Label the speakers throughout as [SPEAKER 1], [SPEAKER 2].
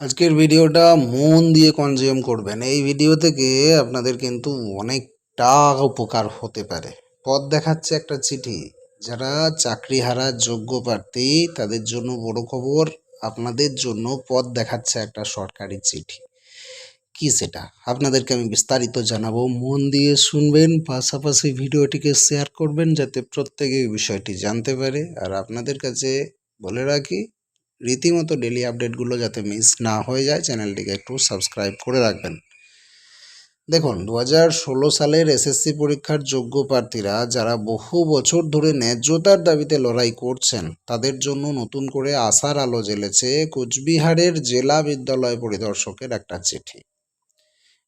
[SPEAKER 1] আজকের ভিডিওটা মন দিয়ে কনজিউম করবেন। এই ভিডিও থেকে আপনাদের কিন্তু অনেকটা উপকার হতে পারে। পথ দেখাচ্ছে একটা চিঠি। যারা চাকরিহারা যোগ্য প্রার্থী, তাদের জন্য বড় খবর, আপনাদের জন্য পথ দেখাচ্ছে একটা সরকারি চিঠি। কি সেটা? আপনাদেরকে আমি বিস্তারিত জানাব। মন দিয়ে শুনবেন, পাশাপাশি ভিডিওটিকে শেয়ার করবেন, যাতে প্রত্যেকে বিষয়টি জানতে পারে। আর আপনাদের কাছে বলে রাখি রীতিমতো ডেলি আপডেটগুলো যাতে মিস না হয়ে যায় চ্যানেলটিকে একটু সাবস্ক্রাইব করে রাখবেন। দেখুন দু হাজার ষোলো সালের এসএসসি পরীক্ষার যোগ্য প্রার্থীরা যারা বহু বছর ধরে ন্যায্যতার দাবিতে লড়াই করছেন, তাদের জন্য নতুন করে আশার আলো জ্বেলেছে কোচবিহারের জেলা বিদ্যালয় পরিদর্শকের একটা চিঠি।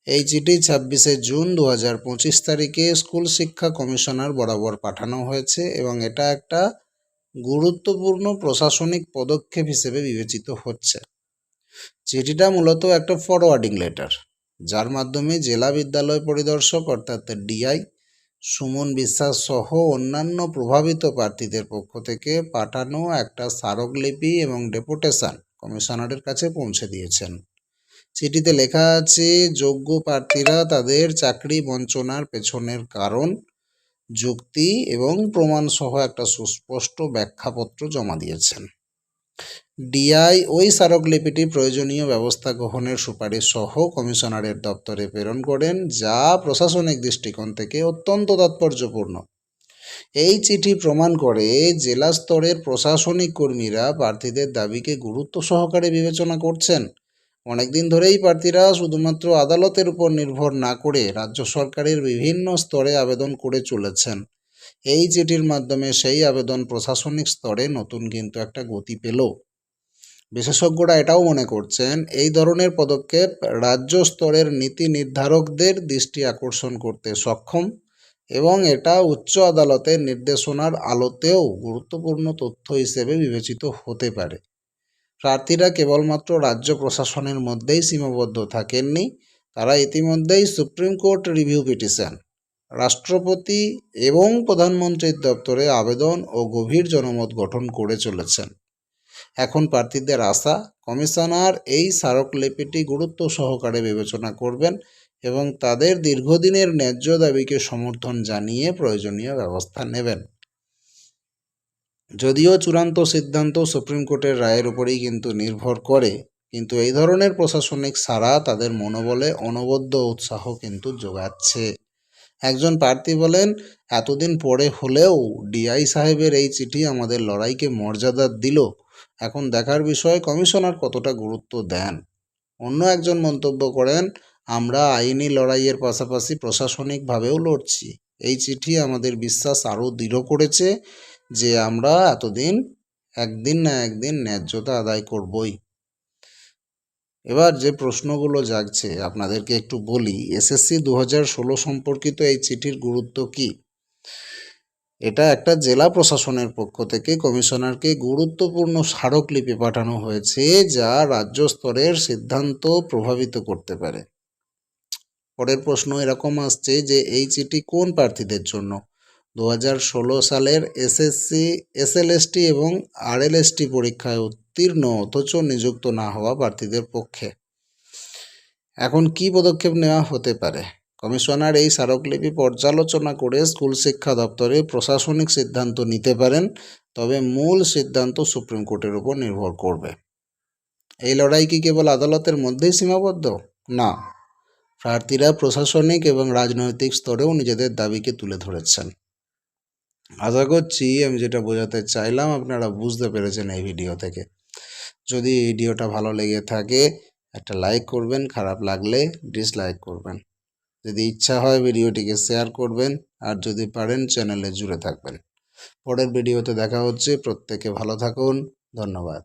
[SPEAKER 1] এই চিঠি ছাব্বিশে জুন দু হাজার পঁচিশ তারিখে স্কুল শিক্ষা কমিশনার বরাবর পাঠানো হয়েছে এবং এটা একটা গুরুত্বপূর্ণ প্রশাসনিক পদক্ষেপ হিসেবে বিবেচিত হচ্ছে। চিঠিটা মূলত একটা ফরওয়ার্ডিং লেটার যার মাধ্যমে জেলা বিদ্যালয় পরিদর্শক অর্থাৎ ডিআই সুমন বিশ্বাস সহ অন্যান্য প্রভাবিত প্রার্থীদের পক্ষ থেকে পাঠানো একটা স্মারকলিপি এবং ডেপুটেশন কমিশনারের কাছে পৌঁছে দিয়েছেন। চিঠিতে লেখা আছে, যোগ্য প্রার্থীরা তাদের চাকরি বঞ্চনার পেছনের কারণ যুক্তি এবং প্রমাণ সহ একটা সুস্পষ্ট ব্যাখ্যাপত্র জমা দিয়েছেন। ডিআই ওই স্মারকলিপিটি প্রয়োজনীয় ব্যবস্থা গ্রহণের সুপারিশ সহ কমিশনারের দপ্তরে প্রেরণ করেন, যা প্রশাসনিক দৃষ্টিকোণ থেকে অত্যন্ত তাৎপর্যপূর্ণ। এই চিঠি প্রমাণ করে জেলা স্তরের প্রশাসনিক কর্মীরা প্রার্থীদের দাবিকে গুরুত্ব সহকারে বিবেচনা করছেন। অনেকদিন ধরেই প্রার্থীরা শুধুমাত্র আদালতের উপর নির্ভর না করে রাজ্য সরকারের বিভিন্ন স্তরে আবেদন করে চলেছেন। এই চিঠির মাধ্যমে সেই আবেদন প্রশাসনিক স্তরে নতুন কিন্তু একটা গতি পেল। বিশেষজ্ঞরা এটাও মনে করছেন, এই ধরনের পদক্ষেপ রাজ্য স্তরের নীতি নির্ধারকদের দৃষ্টি আকর্ষণ করতে সক্ষম এবং এটা উচ্চ আদালতের নির্দেশনার আলোতেও গুরুত্বপূর্ণ তথ্য হিসেবে বিবেচিত হতে পারে। প্রার্থীরা কেবলমাত্র রাজ্য প্রশাসনের মধ্যেই সীমাবদ্ধ থাকেননি, তারা ইতিমধ্যেই সুপ্রিম কোর্ট রিভিউ পিটিশন। রাষ্ট্রপতি এবং প্রধানমন্ত্রীর দপ্তরে আবেদন ও গভীর জনমত গঠন করে চলেছেন। এখন প্রার্থীদের আশা, কমিশনার এই স্মারকলিপিটি গুরুত্ব সহকারে বিবেচনা করবেন এবং তাদের দীর্ঘদিনের ন্যায্য দাবিকে সমর্থন জানিয়ে প্রয়োজনীয় ব্যবস্থা নেবেন। যদিও চূড়ান্ত সিদ্ধান্ত সুপ্রিম কোর্টের রায়ের উপরেই কিন্তু নির্ভর করে, কিন্তু এই ধরনের প্রশাসনিক সারা তাদের মনোবলে অনবদ্য উৎসাহ কিন্তু যোগাচ্ছে। একজন প্রার্থী বলেন, এতদিন পরে হলেও ডিআই সাহেবের এই চিঠি আমাদের লড়াইকে মর্যাদা দিল। এখন দেখার বিষয় কমিশনার কতটা গুরুত্ব দেন? অন্য একজন মন্তব্য করেন, আমরা আইনি লড়াইয়ের পাশাপাশি প্রশাসনিকভাবেও লড়ছি। এই চিঠি আমাদের বিশ্বাস আরও দৃঢ় করেছে। যে আমরা এতদিন একদিন না একদিন ন্যায্যতা আদায় করবই। এবার যে প্রশ্নগুলো জাগছে, আপনাদেরকে একটু বলি। এসএসসি দু হাজার ষোলো সম্পর্কিত এই চিঠির গুরুত্ব কি? এটা একটা জেলা প্রশাসনের পক্ষ থেকে কমিশনারকে গুরুত্বপূর্ণ স্মারকলিপি পাঠানো হয়েছে, যা রাজ্য স্তরের সিদ্ধান্ত প্রভাবিত করতে পারে। পরের প্রশ্ন এরকম আসছে যে, এই চিঠি কোন প্রার্থীদের জন্য? দু সালের এসএসসি, এসএলএসটি এবং আরএলএসটি পরীক্ষায় উত্তীর্ণ অথচ নিযুক্ত না হওয়া প্রার্থীদের পক্ষে। এখন কি পদক্ষেপ নেওয়া হতে পারে? কমিশনার এই স্মারকলিপি পর্যালোচনা করে স্কুল শিক্ষা দপ্তরে প্রশাসনিক সিদ্ধান্ত নিতে পারেন, তবে মূল সিদ্ধান্ত সুপ্রিম কোর্টের উপর নির্ভর করবে। এই লড়াই কি কেবল আদালতের মধ্যেই সীমাবদ্ধ? না। প্রার্থীরা প্রশাসনিক এবং রাজনৈতিক স্তরেও নিজেদের দাবিকে তুলে ধরেছেন। আশা করছি আমি যেটা বোঝাতে চাইলাম, আপনারা বুঝতে পেরেছেন এই ভিডিও থেকে। যদি ভিডিওটা ভালো লেগে থাকে, একটা লাইক করবেন, খারাপ লাগলে ডিসলাইক করবেন। যদি ইচ্ছা হয় ভিডিওটিকে শেয়ার করবেন, আর যদি পারেন চ্যানেলে জুড়ে থাকবেন। পরের ভিডিওতে দেখা হচ্ছে, প্রত্যেকে ভালো থাকুন, ধন্যবাদ।